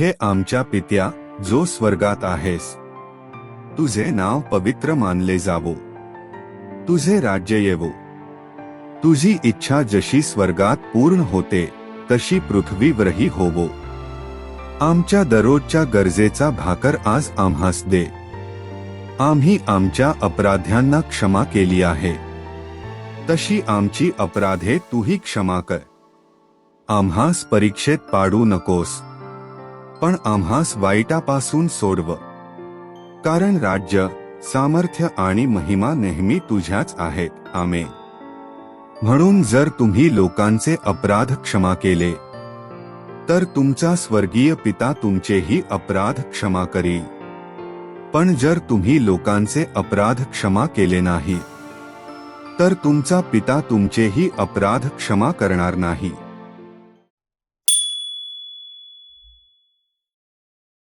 हे आमच्या पित्या जो स्वर्गात आहेस. तुझे नाव पवित्र मानले जावो. तुझे राज्य येवो. तुझी इच्छा जशी स्वर्गात पूर्ण होते तशी पृथ्वीवरही होवो. आमच्या दररोजच्या गरजेचा भाकर आज आम्हास दे. आम्ही आमच्या अपराध्यांना क्षमा केली आहे. तशी आमची अपराधे तूही क्षमा कर. आम्हास परीक्षेत पाडू नकोस. पण आम्हास वाईटापासून सोडव. कारण राज्य सामर्थ्य आणि महिमा नेहमी तुझ्याच आहेत. आमे म्हणून जर तुम्ही लोकांचे अपराध क्षमा केले तर तुमचा स्वर्गीय पिता तुमचेही अपराध क्षमा करी पण जर तुम्ही लोकांचे अपराध क्षमा केले नाही तर तुमचा पिता तुमचेही अपराध क्षमा करणार नाही.